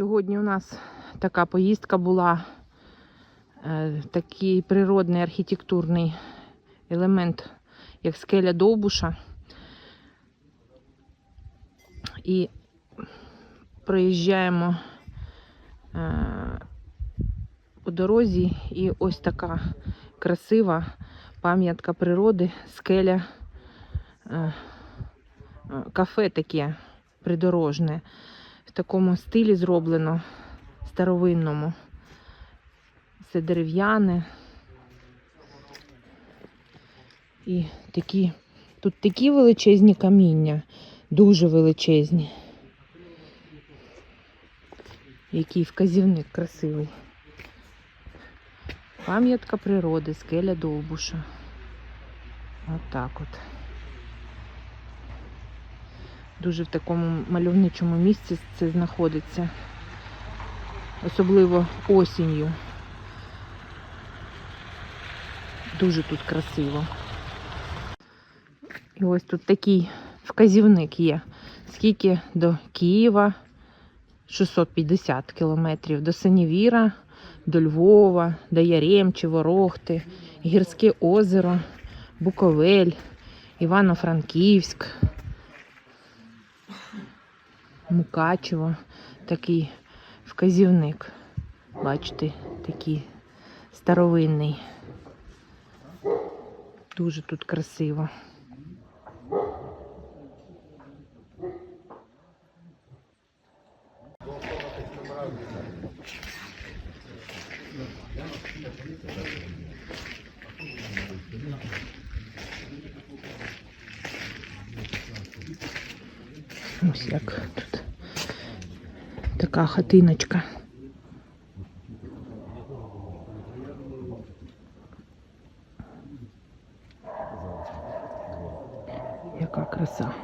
Сьогодні у нас така поїздка була, е, такий природний архітектурний елемент, як скеля Довбуша. І проїжджаємо е, по дорозі, і ось така красива пам'ятка природи, скеля, е, кафе таке придорожне. В такому стилі зроблено старовинному. Це дерев'яне. І такі, тут такі величезні каміння, дуже величезні. Який вказівник красивий. Пам'ятка природи, скеля Довбуша. Отак от. Дуже в такому мальовничому місці це знаходиться. Особливо осінню. Дуже тут красиво. І ось тут такий вказівник є. Скільки до Києва 650 кілометрів, до Синівіра, до Львова, до Яремчі, Ворохти, Гірське озеро, Буковель, Івано-Франківськ. Мукачево, такий вказівник. Бачите, такий старовинний. Дуже тут красиво. Ось як тут така хатиночка. Яка краса.